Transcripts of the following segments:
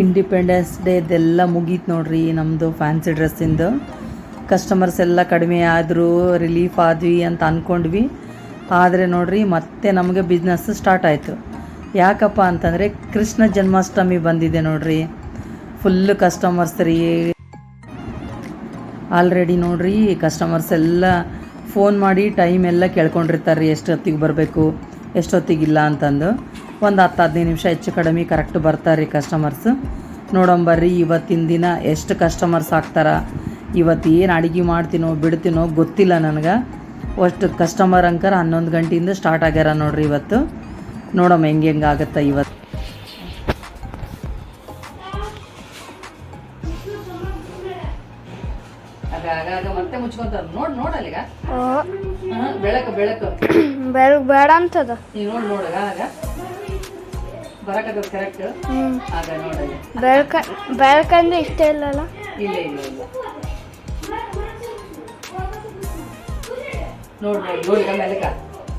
Independence ಡೇದೆಲ್ಲ ಮುಗೀತು ನೋಡ್ರಿ ನಮ್ಮದು ಫ್ಯಾನ್ಸಿ ಡ್ರೆಸ್ಸಿಂದು ಕಸ್ಟಮರ್ಸ್ ಎಲ್ಲ ಕಡಿಮೆ ಆದರೂ ರಿಲೀಫ್ ಆದ್ವಿ ಅಂತ ಅಂದ್ಕೊಂಡ್ವಿ ಆದರೆ ನೋಡ್ರಿ ಮತ್ತೆ ನಮಗೆ ಬಿಸ್ನೆಸ್ ಸ್ಟಾರ್ಟ್ ಆಯಿತು. ಯಾಕಪ್ಪ ಅಂತಂದರೆ ಕೃಷ್ಣ ಜನ್ಮಾಷ್ಟಮಿ ಬಂದಿದೆ ನೋಡ್ರಿ. ಫುಲ್ ಕಸ್ಟಮರ್ಸ್ ರೀ. ಆಲ್ರೆಡಿ ನೋಡ್ರಿ ಕಸ್ಟಮರ್ಸ್ ಎಲ್ಲ ಫೋನ್ ಮಾಡಿ ಟೈಮ್ ಎಲ್ಲ ಕೇಳ್ಕೊಂಡಿರ್ತಾರೆ ರೀ ಎಷ್ಟೊತ್ತಿಗೆ ಬರಬೇಕು ಎಷ್ಟೊತ್ತಿಗಿಲ್ಲ ಅಂತಂದು. ಒಂದು ಹತ್ತು ಹದಿನೈದು ನಿಮಿಷ ಹೆಚ್ಚು ಕಡಿಮೆ ಕರೆಕ್ಟ್ ಬರ್ತಾರೆ ರೀ ಕಸ್ಟಮರ್ಸ್ ನೋಡಂಬರ್ರಿ ಇವತ್ತಿನ ದಿನ ಎಷ್ಟು ಕಸ್ಟಮರ್ಸ್ ಆಗ್ತಾರ? ಇವತ್ತು ಏನು ಅಡುಗೆ ಮಾಡ್ತೀನೋ ಬಿಡ್ತೀನೋ ಗೊತ್ತಿಲ್ಲ ನನಗೆ. ಅಷ್ಟು ಕಸ್ಟಮರ್ ಅಂಕರ್ ಹನ್ನೊಂದು ಗಂಟೆಯಿಂದ ಸ್ಟಾರ್ಟ್ ಆಗ್ಯಾರ ನೋಡ್ರಿ ಇವತ್ತು. ನೋಡಮ್ಮ ಹೆಂಗೆ ಹೆಂಗೆ ಆಗುತ್ತೆ ಇವತ್ತು. ಮತ್ತೆ ಮುಚ್ಕೊಂತಾರ? ನೋಡಿ ನೋಡಲ್ಲಿಗ ಬೆಳಕು ಬೆಳಕು. ಬೇಡ ಬೇಡ ಅಂತದ. ನೀವು ನೋಡಿ ನೋಡಗ ಆಗ ಬರಕದ ಕರೆಕ್ಟ್ ಹ್ಮ್. ಆಗ ನೋಡಲ್ಲ ಬೆಳ್ಕ ಬೆಳ್ಕಂದ್ರೆ ಇಷ್ಟ ಇಲ್ಲಲ್ಲ? ಇಲ್ಲ ಇಲ್ಲ ಇಲ್ಲ. ನೋಡ್ ನೋಡಿ ನೋಡಿ ಮೆಲಕ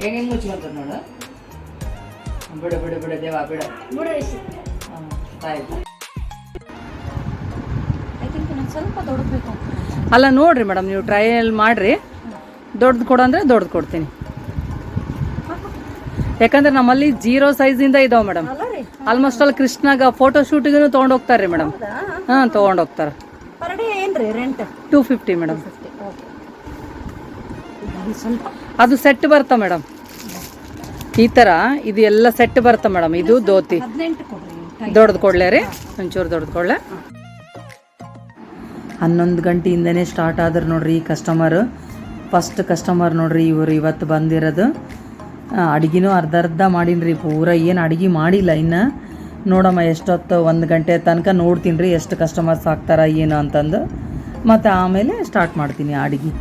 ಹೆಂಗ್ ಹೆಂಗ್ ಮುಚ್ಕೊಂತಾರ ನೋಡು. ಬಿಡು ಬಿಡು ಬಿಡು ದೇವ ಬಿಡು. ಹ್ಮ್, ಆಯ್ತು. ಸ್ವಲ್ಪ ದೊಡ್ಡಬೇಕು ಅಲ್ಲ ನೋಡ್ರಿ ಮೇಡಮ್ ನೀವು ಟ್ರಯಲ್ ಮಾಡ್ರಿ. ದೊಡ್ಡದು ಕೊಡು ಅಂದ್ರೆ ದೊಡ್ಡದು ಕೊಡ್ತೀನಿ. ಯಾಕಂದ್ರೆ ನಮ್ಮಲ್ಲಿ ಜೀರೋ ಸೈಜಿಂದ ಇದಾವೆ ಮೇಡಮ್. ಆಲ್ಮೋಸ್ಟ್ ಅಲ್ಲಿ ಕೃಷ್ಣಾಗ ಫೋಟೋ ಶೂಟಿಗೂ ತೊಗೊಂಡು ಹೋಗ್ತಾರೆ ರೀ ಮೇಡಮ್ ಹಾಂ ತೊಗೊಂಡು ಹೋಗ್ತಾರೆ. ಪರ್ ಡೇ ಏನ್ರಿ ರೆಂಟ್ ಟೂ ಫಿಫ್ಟಿ ಮೇಡಮ್ ಅದು ಸೆಟ್ ಬರ್ತಾ ಮೇಡಮ್ ಈ ಥರ ಇದು ಎಲ್ಲ ಸೆಟ್ ಬರ್ತಾ ಮೇಡಮ್ ಇದು ಕೊಡ್ರಿ ದೊಡ್ಡದು ಕೊಡ್ಲೇ ರೀ? ಒಂಚೂರು ದೊಡ್ಡದು ಕೊಡ್ಲೆ? ಹನ್ನೊಂದು ಗಂಟೆಯಿಂದನೇ ಸ್ಟಾರ್ಟ್ ಆದ್ರೆ ನೋಡ್ರಿ ಕಸ್ಟಮರ್ ಫಸ್ಟ್ ಕಸ್ಟಮರ್ ನೋಡ್ರಿ ಇವರು ಇವತ್ತು ಬಂದಿರೋದು. ಅಡುಗೆನೂ ಅರ್ಧ ಅರ್ಧ ಮಾಡೀನಿ ಪೂರ ಏನು ಅಡುಗೆ ಮಾಡಿಲ್ಲ ಇನ್ನು. ನೋಡಮ್ಮ ಎಷ್ಟೊತ್ತು ಒಂದು ಗಂಟೆ ತನಕ ನೋಡ್ತೀನಿ ರೀ ಎಷ್ಟು ಕಸ್ಟಮರ್ಸ್ ಆಗ್ತಾರ ಏನು ಅಂತಂದು. ಮತ್ತು ಆಮೇಲೆ ಸ್ಟಾರ್ಟ್ ಮಾಡ್ತೀನಿ ಅಡುಗೆ.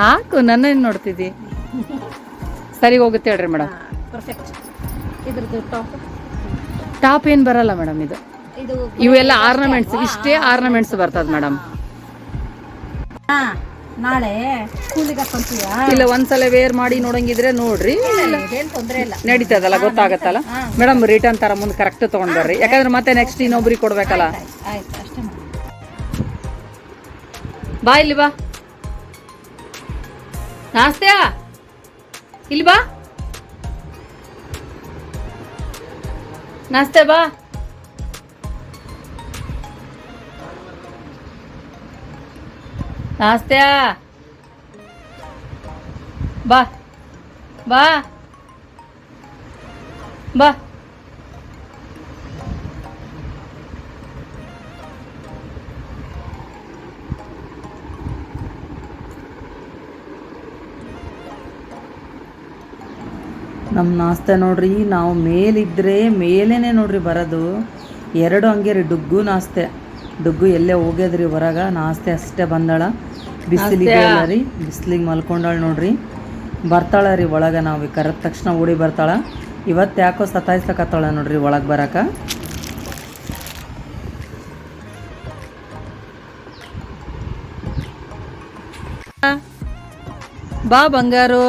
ಹಾಕು ನನ್ನ ನೋಡ್ತಿದ್ದಿ? ಸರಿ ಹೋಗುತ್ತೆ ಹೇಳ್ರಿ ಮೇಡಮ್. ಟಾಪ್ ಟಾಪ್ ಏನು ಬರಲ್ಲ ಮೇಡಮ್ ಇದು. ಇವೆಲ್ಲ ಆರ್ನಮೆಂಟ್ಸ್ ಇಷ್ಟೇ ಆರ್ನಮೆಂಟ್ಸ್ ಬರ್ತದ ಮೇಡಮ್ ನಾಳೆ ಇಲ್ಲ ಒಂದ್ಸಲ ವೇರ್ ಮಾಡಿ ನೋಡಂಗಿದ್ರೆ ನೋಡ್ರಿ. ಏನ್ ತೊಂದ್ರೆ ಇಲ್ಲ. ನಡೀತದಲ್ಲ ಗೊತ್ತಾಗತ್ತಲ್ಲ? ಮೇಡಮ್ ರಿಟರ್ನ್ ತರ ಮುಂದೆ ಕರೆಕ್ಟ್ ತಗೊಂಡ್ ಬರ್ರಿ. ಯಾಕಂದ್ರೆ ಮತ್ತೆ ನೆಕ್ಸ್ಟ್ ಇನ್ನೊಬ್ರಿಗೆ ಕೊಡ್ಬೇಕಲ್ಲ? ಬಾ ಇಲ್ಲಿ ಬಾ. ನಾಸ್ತ್ಯಾ ಇಲ್ಲಿ ಬಾ. ನಾಸ್ತೆ ಬಾ. ನಾಸ್ತ್ಯಾ. ಬಾ. ಬಾ. ಬಾ. ನಮ್ಮ ನಾಸ್ತೆ ನೋಡ್ರಿ, ನಾವು ಮೇಲಿದ್ರೆ ಮೇಲೇನೆ ನೋಡ್ರಿ ಬರೋದು. ಎರಡು ಹಂಗೆ ರೀ, ಡುಗ್ಗು ನಾಸ್ತೆ ಡುಗ್ಗು ಎಲ್ಲೇ ಹೋಗ್ಯದ್ರಿ ಹೊರಗ ನಾಸ್ತೆ ಅಷ್ಟೇ ಬಂದಾಳ. ಬಿಸಿಲಿಗೆ ಅಲ್ಲ ರೀ ಬಿಸಿಲಿಗೆ ಮಲ್ಕೊಂಡಾಳ ನೋಡ್ರಿ. ಬರ್ತಾಳ ರೀ ಒಳಗೆ ನಾವು ಕರೆದ ತಕ್ಷಣ ಓಡಿ ಬರ್ತಾಳ. ಇವತ್ತು ಯಾಕೋ ಸತಾಯಿಸಕತ್ತಾಳ ನೋಡ್ರಿ ಒಳಗೆ ಬರಕ. ಬಾ ಬಂಗಾರು.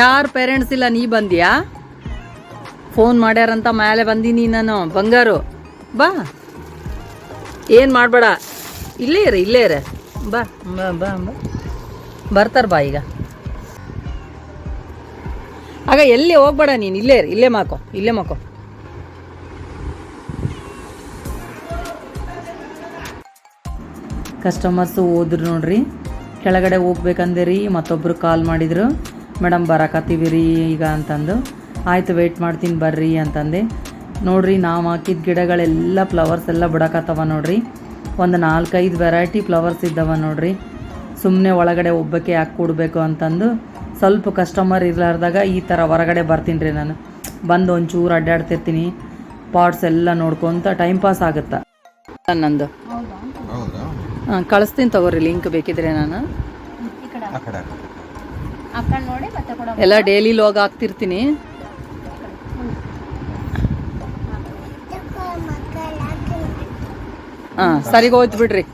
ಯಾರು ಪೇರೆಂಟ್ಸ್ ಇಲ್ಲ ನೀ ಬಂದ್ಯಾ? ಫೋನ್ ಮಾಡ್ಯಾರಂತ ಮೇಲೆ ಬಂದೀನಿ ನಾನು ಬಂಗಾರು. ಬಾ. ಏನು ಮಾಡಬೇಡ. ಇಲ್ಲೇ ಇರ ಇಲ್ಲೇ ಇರ. ಬಾ. ಬಾ ಬಾ ಬಾ. ಬರ್ತಾರ ಬಾ ಈಗ. ಆಗ ಎಲ್ಲಿ ಹೋಗ್ಬೇಡ ನೀನು? ಇಲ್ಲೇ ಇರ ಇಲ್ಲೇ ಮಾಕೋ ಇಲ್ಲೇ ಮಾಕೋ. ಕಸ್ಟಮರ್ಸು ಹೋದ್ರು ನೋಡ್ರಿ. ಕೆಳಗಡೆ ಹೋಗ್ಬೇಕಂದೆ ರೀ ಮತ್ತೊಬ್ರು ಕಾಲ್ ಮಾಡಿದ್ರು. ಮೇಡಮ್ ಬರಕತ್ತೀವಿ ರೀ ಈಗ ಅಂತಂದು. ಆಯ್ತು ವೆಯ್ಟ್ ಮಾಡ್ತೀನಿ ಬರ್ರಿ ಅಂತಂದೆ. ನೋಡ್ರಿ ನಾವು ಹಾಕಿದ ಗಿಡಗಳೆಲ್ಲ ಫ್ಲವರ್ಸ್ ಎಲ್ಲ ಬಿಡಕತ್ತವ ನೋಡ್ರಿ. ಒಂದು ನಾಲ್ಕೈದು ವೆರೈಟಿ ಫ್ಲವರ್ಸ್ ಇದ್ದಾವ ನೋಡ್ರಿ. ಸುಮ್ಮನೆ ಒಳಗಡೆ ಒಬ್ಬಕ್ಕೆ ಯಾಕೆ ಕೊಡಬೇಕು ಅಂತಂದು ಸ್ವಲ್ಪ ಕಸ್ಟಮರ್ ಇರಲಾರ್ದಾಗ ಈ ಥರ ಹೊರಗಡೆ ಬರ್ತೀನಿ ರೀ ನಾನು. ಬಂದು ಒಂಚೂರು ಅಡ್ಡಾಡ್ತಿರ್ತೀನಿ ಪಾಟ್ಸ್ ಎಲ್ಲ ನೋಡ್ಕೊತ ಟೈಮ್ ಪಾಸ್ ಆಗುತ್ತಾ. ನಂದು. ಹೌದಾ? ಹಾಂ ಕಳಿಸ್ತೀನಿ ತಗೋರಿ ಲಿಂಕ್ ಬೇಕಿದ್ರೆ ನಾನು. ಎಲ್ಲ ಡೈಲಿ ಲೋಗ್ ಹಾಕ್ತಿರ್ತೀನಿ. ಹಾಂ ಸರಿಗೆ ಹೋಯ್ತು ಬಿಡ್ರಿ.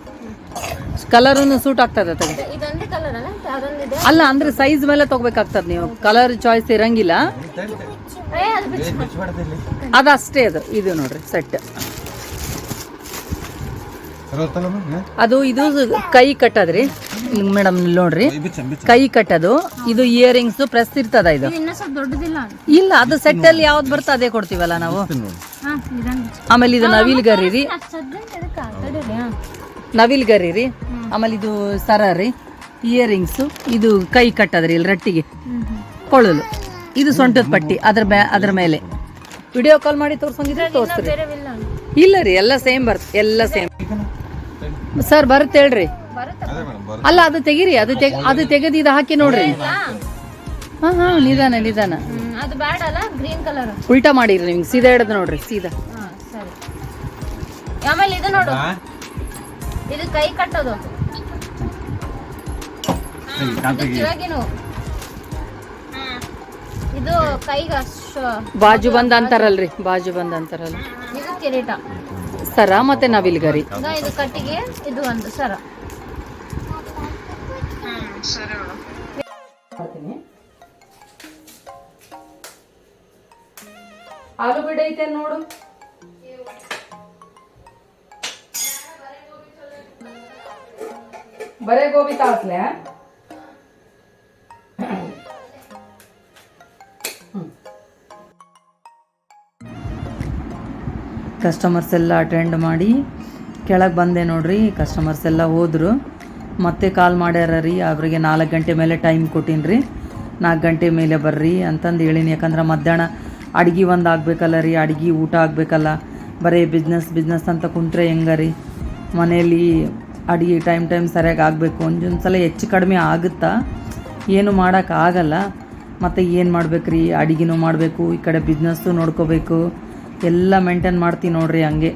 ಕಲರನ್ನು ಸೂಟ್ ಆಗ್ತದೆ ತಗ ಇದೊಂದೇ ಕಲರ್ ಅಲ್ಲ? ಅದೊಂದಿದೆ? ಅಲ್ಲ ಅಂದ್ರೆ ಸೈಜ್ ಮೇಲೆ ತಗೋಬೇಕಾಗ್ತದೆ ನೀವು. ಕಲರ್ ಚಾಯ್ಸ್ ಇರಂಗಿಲ್ಲ. ಏ ಅದು ಅಷ್ಟೇ ಅದಷ್ಟೇ ಅದು. ಇದು ನೋಡ್ರಿ ಸೆಟ್ ಅದು ಇದು ಕೈ ಕಟ್ಟದ್ರಿ. ಮೇಡಮ್ ನೋಡ್ರಿ. ಕೈ ಕಟ್ಟದು. ಇದು ಇಯರಿಂಗ್ಸ್ ಪ್ರೆಸ್ ಇರ್ತದ ಇದು. ಇಲ್ಲ ಅದು ಸೆಟ್ ಅಲ್ಲಿ ಯಾವ್ದು ಬರ್ತದೆ ಅದೇ ಕೊಡ್ತೀವಲ್ಲ ನಾವು? ಆಮೇಲೆ ಇದು ನವಿಲ್ ನವಿಲ್ ಗರಿ ರೀ. ಆಮೇಲೆ ಇದು ಸರ ರೀ. ಇಯರಿಂಗ್ಸ್ ಇದು ಕೈ ಕಟ್ಟದ್ರಿ ಇಲ್ಲಿ ರಟ್ಟಿಗೆ. ಕೊಳಲು ಇದು ಸೊಂಟದ ಪಟ್ಟಿ ಅದ್ರ ಅದ್ರ ಮೇಲೆ. ವಿಡಿಯೋ ಕಾಲ್ ಮಾಡಿ ತೋರ್ಸಂಗಿದ್ರೆ ತೋರಿಸ್ರಿ ಇಲ್ಲ ರೀ ಎಲ್ಲ ಸೇಮ್ ಬರ್ತ ಎಲ್ಲ ಸೇಮ್ ಸರ್ ಬರುತ್ತೆ ಹೇಳ್ರಿ. ಬರುತ್ತೆ? ಅಲ್ಲ ಅದು ತೆಗೀರಿ ಅದು ತೆಗ್ ಅದು ತೆಗೆದು ಇದು ಹಾಕಿ ನೋಡ್ರಿ. ಹಾ ಹಾ ನಿಧಾನ ನಿಧಾನ. ಅದು ಬ್ಯಾಡ ಗ್ರೀನ್ ಕಲರ್ ಉಲ್ಟಾ ಮಾಡಿರಿ ನಿಮ್ಗೆ ಸೀದಾ ಹಿಡಿದು ನೋಡ್ರಿ ಸೀದಾ. ಹಾಂ ಸರಿ. ಆಮೇಲೆ ಇದು ನೋಡು. ಇದು ಕೈ ಕಟ್ಟೋದು. ಇದು ಕೈಗ ಬಾಜು ಬಂದ ಅಂತಾರಲ್ರಿ ಬಾಜು ಬಂದ ಅಂತಾರಲ್ಲ ಇದು ಕಿರೀಟ. ಸರ ಮತ್ತೆ ನವಿಲ್ ಗರಿ. ಇದು ಕಟ್ಟಿಗೆ ಇದು ಒಂದು ಸರ. ಆಲೂಗಡ್ಡೆ ಐತೆ ನೋಡು. ಬರೇ ಗೋಬಿ ತಾಸ್ಲೆ. ಕಸ್ಟಮರ್ಸ್ ಎಲ್ಲ ಅಟೆಂಡ್ ಮಾಡಿ, ಕೆಳಗೆ ಬಂದೆ ನೋಡ್ರಿ ಕಸ್ಟಮರ್ಸ್ ಎಲ್ಲ ಹೋದ್ರು. ಮತ್ತೆ ಕಾಲ್ ಮಾಡ್ಯಾರ ರೀ, ಅವ್ರಿಗೆ ನಾಲ್ಕು ಗಂಟೆ ಮೇಲೆ ಟೈಮ್ ಕೊಟ್ಟಿನಿ ರೀ. ನಾಲ್ಕು ಗಂಟೆ ಮೇಲೆ ಬರ್ರಿ ಅಂತಂದು ಹೇಳೀನಿ. ಯಾಕಂದ್ರೆ ಮಧ್ಯಾಹ್ನ ಅಡ್ಗೆ ಒಂದು ಆಗಬೇಕಲ್ಲ ರೀ, ಅಡ್ಗೆ ಊಟ ಆಗಬೇಕಲ್ಲ. ಬರೀ ಬಿಸ್ನೆಸ್ ಬಿಸ್ನೆಸ್ ಅಂತ ಕುಂತ್ರೆ ಹೆಂಗ ರೀ? ಮನೆಯಲ್ಲಿ ಅಡುಗೆ ಟೈಮ್ ಟೈಮ್ ಸರಿಯಾಗಿ ಆಗಬೇಕು. ಒಂದೊಂದು ಸಲ ಹೆಚ್ಚು ಕಡಿಮೆ ಆಗುತ್ತಾ? ಏನು ಮಾಡೋಕ್ಕಾಗಲ್ಲ ಮತ್ತು ಏನು ಮಾಡ್ಬೇಕ್ರಿ? ಅಡಿಗೆನೂ ಮಾಡಬೇಕು, ಈ ಕಡೆ ಬಿಸ್ನೆಸ್ಸು ನೋಡ್ಕೋಬೇಕು. ಎಲ್ಲ ಮೇಂಟೈನ್ ಮಾಡ್ತೀನಿ ನೋಡ್ರಿ ಹಂಗೆ.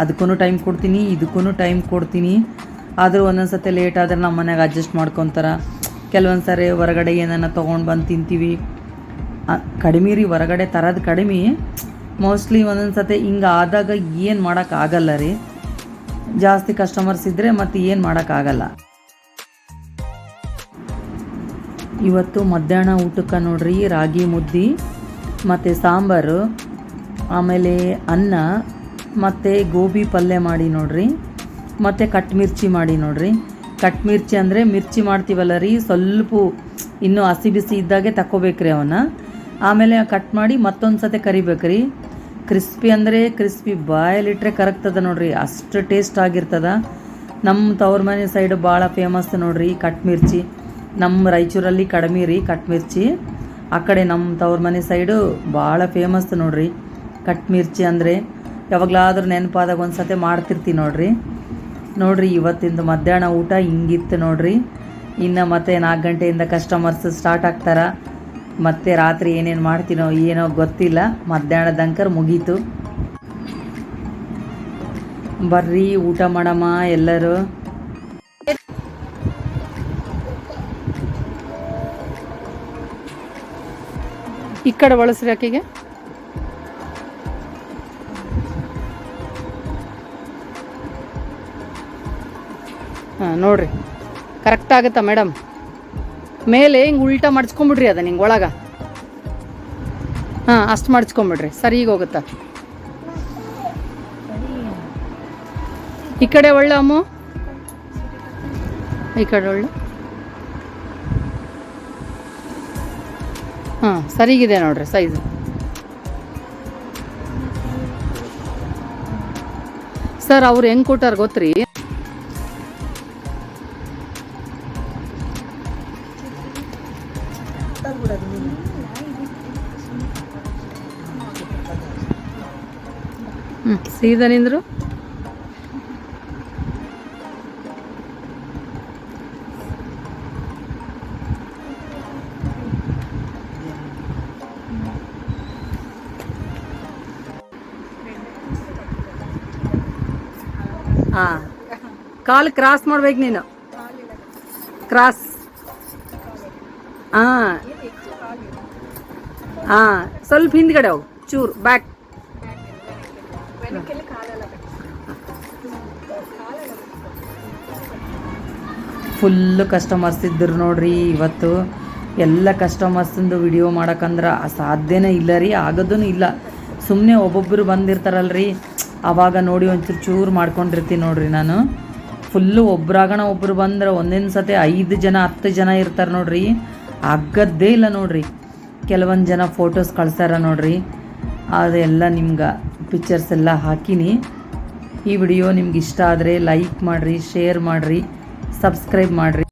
ಅದಕ್ಕೂ ಟೈಮ್ ಕೊಡ್ತೀನಿ ಇದಕ್ಕೂ ಟೈಮ್ ಕೊಡ್ತೀನಿ. ಆದರೂ ಒಂದೊಂದು ಸತಿ ಲೇಟ್ ಆದರೆ ನಮ್ಮ ಮನೆಗೆ ಅಡ್ಜಸ್ಟ್ ಮಾಡ್ಕೊತಾರ. ಕೆಲವೊಂದು ಸಾರಿ ಹೊರಗಡೆ ಏನನ್ನ ತೊಗೊಂಡು ಬಂದು ತಿಂತೀವಿ. ಕಡಿಮೆ ರೀ, ಹೊರಗಡೆ ತರೋದು ಕಡಿಮೆ. ಮೋಸ್ಟ್ಲಿ ಒಂದೊಂದು ಸತಿ ಹಿಂಗೆ ಆದಾಗ ಏನು ಮಾಡೋಕ್ಕಾಗಲ್ಲ ರೀ. ಜಾಸ್ತಿ ಕಸ್ಟಮರ್ಸ್ ಇದ್ದರೆ ಮತ್ತೆ ಏನು ಮಾಡೋಕ್ಕಾಗಲ್ಲ. ಇವತ್ತು ಮಧ್ಯಾಹ್ನ ಊಟಕ್ಕೆ ನೋಡ್ರಿ ರಾಗಿ ಮುದ್ದೆ, ಮತ್ತು ಸಾಂಬಾರು, ಆಮೇಲೆ ಅನ್ನ, ಮತ್ತು ಗೋಬಿ ಪಲ್ಯ ಮಾಡಿ ನೋಡ್ರಿ, ಮತ್ತು ಕಟ್ ಮಿರ್ಚಿ ಮಾಡಿ ನೋಡ್ರಿ. ಕಟ್ ಮಿರ್ಚಿ ಅಂದರೆ ಮಿರ್ಚಿ ಮಾಡ್ತೀವಲ್ಲ ರೀ, ಸ್ವಲ್ಪ ಇನ್ನೂ ಹಸಿ ಬಿಸಿ ಇದ್ದಾಗೆ ತಕ್ಕೋಬೇಕ್ರಿ ಅವನ್ನ. ಆಮೇಲೆ ಕಟ್ ಮಾಡಿ ಮತ್ತೊಂದು ಸತಿ ಕರಿಬೇಕ್ರಿ. ಕ್ರಿಸ್ಪಿ ಅಂದರೆ ಕ್ರಿಸ್ಪಿ ಬಾಯಲ್ಲಿಟ್ಟರೆ ಕರಗ್ತದ ನೋಡ್ರಿ. ಅಷ್ಟು ಟೇಸ್ಟ್ ಆಗಿರ್ತದ. ನಮ್ಮ ತವ್ರ ಮನೆ ಸೈಡ್ ಭಾಳ ಫೇಮಸ್ ನೋಡ್ರಿ ಕಟ್ ಮಿರ್ಚಿ ನಮ್ಮ ರಾಯಚೂರಲ್ಲಿ ಕಡಿಮೆ ರೀ ಕಟ್ ಮಿರ್ಚಿ ಆ ಕಡೆ ನಮ್ಮ ತವ್ರ ಮನೆ ಸೈಡು ಭಾಳ ಫೇಮಸ್ ನೋಡ್ರಿ. ಕಟ್ ಮಿರ್ಚಿ ಅಂದರೆ ಯಾವಾಗಲಾದ್ರೂ ನೆನಪಾದಾಗ ಒಂದು ಸತಿ ಮಾಡ್ತಿರ್ತೀವಿ ನೋಡ್ರಿ. ನೋಡ್ರಿ ಇವತ್ತಿಂದ ಮಧ್ಯಾಹ್ನ ಊಟ ಹಿಂಗಿತ್ತು ನೋಡ್ರಿ. ಇನ್ನು ಮತ್ತೆ ನಾಲ್ಕು ಗಂಟೆಯಿಂದ ಕಸ್ಟಮರ್ಸ್ ಸ್ಟಾರ್ಟ್ ಆಗ್ತಾರ. ಮತ್ತೆ ರಾತ್ರಿ ಏನೇನು ಮಾಡ್ತೀನೋ ಏನೋ ಗೊತ್ತಿಲ್ಲ. ಮಧ್ಯಾಹ್ನದಂಕರ್ ಮುಗೀತು. ಬರ್ರಿ ಊಟ ಮಾಡಮ್ಮ ಎಲ್ಲರೂ. ಈ ಕಡೆ ಬಳಸ್ರಿ ಆಕೆಗೆ ಹಾಂ, ನೋಡ್ರಿ. ಕರೆಕ್ಟ್ ಆಗುತ್ತಾ ಮೇಡಮ್ ಮೇಲೆ ಹಿಂಗೆ ಉಲ್ಟಾ ಮಡ್ಚ್ಕೊಂಬಿಡ್ರಿ ಅದನ್ನ ಹಿಂಗೆ ಒಳಗೆ. ಹಾಂ, ಅಷ್ಟು ಮಡ್ಚ್ಕೊಂಬಿಡ್ರಿ ಸರಿ, ಈಗ ಹೋಗುತ್ತಾ? ಈ ಕಡೆ ಒಳ್ಳೆ ಅಮ್ಮು? ಈ ಕಡೆ ಒಳ್ಳೆ? ಹಾಂ ಸರಿಗಿದೆ ನೋಡ್ರಿ ಸೈಜ್ ಸರ್, ಅವ್ರು ಹೆಂಗೆ ಕೊಟ್ಟಾರ ಗೊತ್ತ್ರಿ? ಹ್ಞೂ ಸೀದಾ ನಿಂದ್ರು ಹಾಂ ಕಾಲು ಕ್ರಾಸ್ ಮಾಡ್ಬೇಕು ನೀನು ಕ್ರಾಸ್ ಹಾಂ ಹಾಂ ಸ್ವಲ್ಪ ಹಿಂದ್ಗಡೆ ಹೋಗು ಚೂರು ಬ್ಯಾಕ್ ಫುಲ್ ಕಸ್ಟಮರ್ಸ್ ಇದ್ದರು ನೋಡ್ರಿ ಇವತ್ತು. ಎಲ್ಲ ಕಸ್ಟಮರ್ಸಿಂದು ವಿಡಿಯೋ ಮಾಡಕ್ಕಂದ್ರೆ ಸಾಧ್ಯನೇ ಇಲ್ಲ ರೀ ಆಗೋದೂ ಇಲ್ಲ. ಸುಮ್ಮನೆ ಒಬ್ಬೊಬ್ಬರು ಬಂದಿರ್ತಾರಲ್ರಿ ಆವಾಗ ನೋಡಿ ಒಂಚೂರು ಚೂರು ಮಾಡ್ಕೊಂಡಿರ್ತೀನಿ ನೋಡ್ರಿ ನಾನು. ಫುಲ್ಲು ಒಬ್ರಾಗಣ ಒಬ್ರು ಬಂದ್ರೆ ಒಂದೊಂದು ಸತಿ ಐದು ಜನ, ಹತ್ತು ಜನ ಇರ್ತಾರೆ ನೋಡ್ರಿ. ಆಗದ್ದೇ ಇಲ್ಲ ನೋಡ್ರಿ. ಕೆಲವೊಂದು ಜನ ಫೋಟೋಸ್ ಕಳ್ಸಾರ ನೋಡ್ರಿ. ಅದೆಲ್ಲ ನಿಮ್ಗೆ ಪಿಕ್ಚರ್ಸ್ ಎಲ್ಲ ಹಾಕಿನಿ. ಈ ವಿಡಿಯೋ ನಿಮ್ಗೆ ಇಷ್ಟ ಆದರೆ ಲೈಕ್ ಮಾಡಿರಿ ಶೇರ್ ಮಾಡಿರಿ ಸಬ್ಸ್ಕ್ರೈಬ್ ಮಾಡಿರಿ.